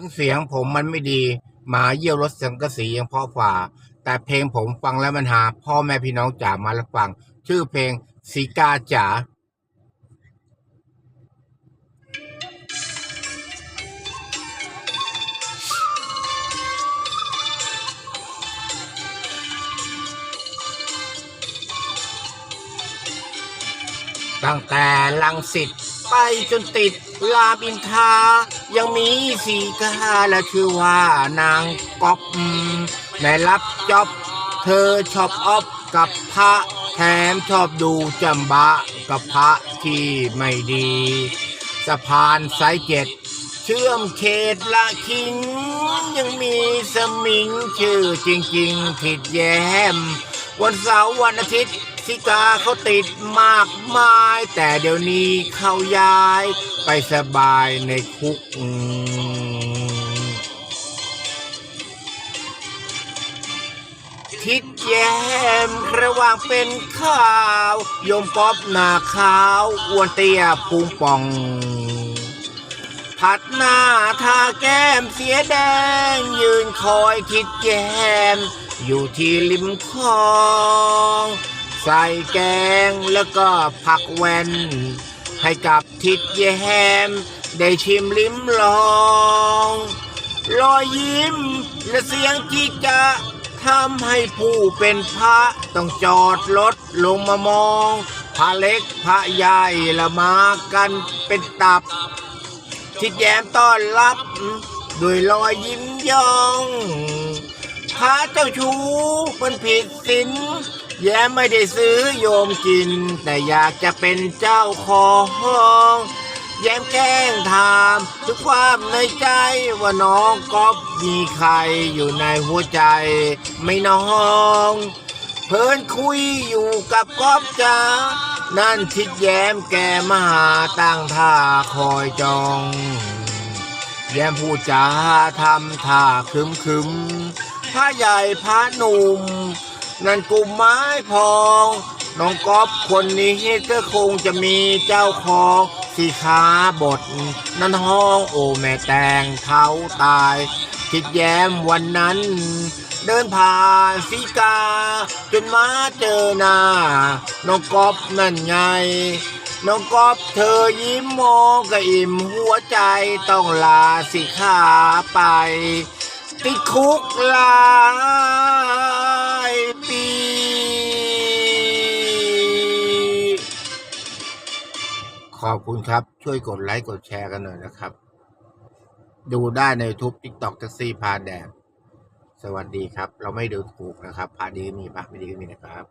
ถึงเสียงผมมันไม่ดีหมาเยี่ยวรถสังกะสียังพราะฝ่า แต่เพลงผมฟังแล้วมันหา พ่อแม่พี่น้องจ๋ามาแล้วฟัง ชื่อเพลงสีกาจ๋าตั้งแต่ลังสิต ไปจนติดรามอินทา ยังมีสีกาและชื่อว่านางก๊อบอืมในรับจอบ เธอชอบออบกับพระแถมชอบดูจำบะกับพระที่ไม่ดี สะพานสายเจ็ดเชื่อมเขตละคิง ยังมีสมิงชื่อจริง ๆ ผิดแย้ม วันเสาร์วันอาทิตย์สิกาเขาติดมากมาย แต่เดี๋ยวนี้เขาย้าย ไปสบายในคุกทิดแย้มระหว่างเป็นข้าว ยมป๊อบหน้าขาวอ้วนเตี้ยพุงป่อง ผัดหน้าทาแก้มเสียแดง ยืนคอยทิดแย้มอยู่ที่ริมคลอง ใส่แกงแล้วก็ผักแวนให้กับทิดแยม ได้ชิมลิ้มลองรอยยิ้มและเสียงจิกจะทำให้ผู้เป็นพระต้องจอดรถลงมามอง พระเล็กพระใหญ่ละมากันเป็นตับ ทิดแย้มต้อนรับด้วยรอยยิ้มย่องพระเจ้าชู้มันผิดศีลแย้มไม่ได้ซื้อโยมกิน แต่อยากจะเป็นเจ้าของแย้มแกล้งถามถึงความในใจว่าน้องก๊อฟมีใครอยู่ในหัวใจไม่น้อง เพิ่นคุยอยู่กับก๊อฟจ้า นั่นทิดแย้มแกมหาตั้งท่าคอยจอง แย้มผู้จาทำท่าคึมคึมๆพระใหญ่พระหนุ่ม นั่นกุมไม้พอง น้องก๊อฟคนนี้ก็คงจะมีเจ้าของ สีขาบท นั่นห้องโอแม่แตงเขาตายคิดแย้มวันนั้น เดินผ่านสีกา จนมาเจอหน้า น้องก๊อฟนั่นไง น้องก๊อฟเธอยิ้มมองกระอิ่มหัวใจต้องลาสิขาไป ติดคุกลา ขอบคุณครับ ช่วยกดไลค์กดแชร์กันหน่อยนะครับ ดูได้ในทุบติ๊กตอกแท็กซี่พาแดดสวัสดีครับ เราไม่ดูถูกนะครับ พาดีก็มีพาไม่ดีก็มีนะครับ